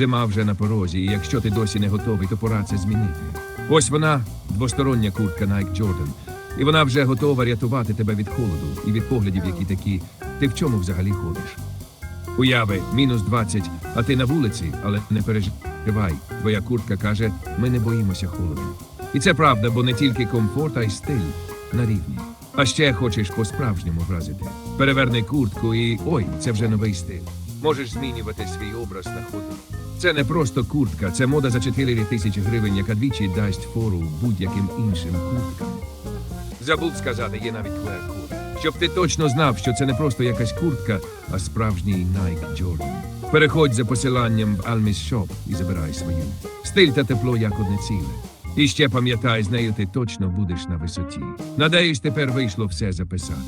Зима вже на порозі, і якщо ти досі не готовий, то пора це змінити. Ось вона, двостороння куртка Nike Jordan. І вона вже готова рятувати тебе від холоду і від поглядів, які такі. Ти в чому взагалі ходиш? Уяви, мінус 20, а ти на вулиці, але не переживай. Твоя куртка каже, ми не боїмося холоду. І це правда, бо не тільки комфорт, а й стиль на рівні. А ще хочеш по-справжньому вразити. Переверни куртку і ой, це вже новий стиль. Можеш змінювати свій образ на ходу. Це не просто куртка, це мода за 4 тисячі гривень, яка двічі дасть фору будь-яким іншим курткам. Забув сказати, є навіть QR-код. Щоб ти точно знав, що це не просто якась куртка, а справжній Nike Jordan. Переходь за посиланням в Almis Shop і забирай свою. Стиль та тепло як одне ціле. І ще пам'ятай, з нею ти точно будеш на висоті. Надеюсь, тепер вийшло все записати.